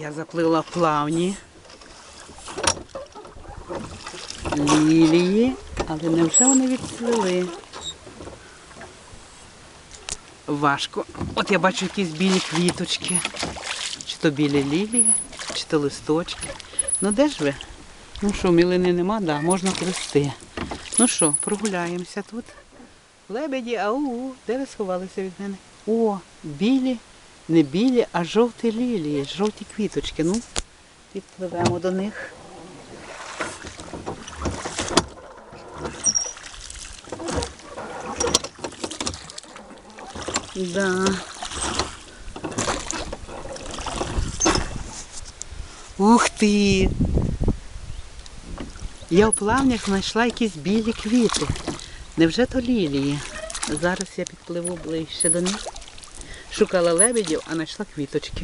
Я заплила плавні. Лілії, але невже вони відцвіли? Важко. От я бачу якісь білі квіточки. Чи то білі лілії, чи то листочки. Ну де ж ви? Ну що, мілини нема, да, можна плести. Ну що, прогуляємося тут. Лебеді, ау, де ви сховалися від мене? О, білі, не білі, а жовті лілії, жовті квіточки. Ну, підпливемо до них. Да. Ух ти! Я в плавнях знайшла якісь білі квіти. Невже то лілії? Зараз я підпливу ближче до них. Шукала лебедів, а знайшла квіточки.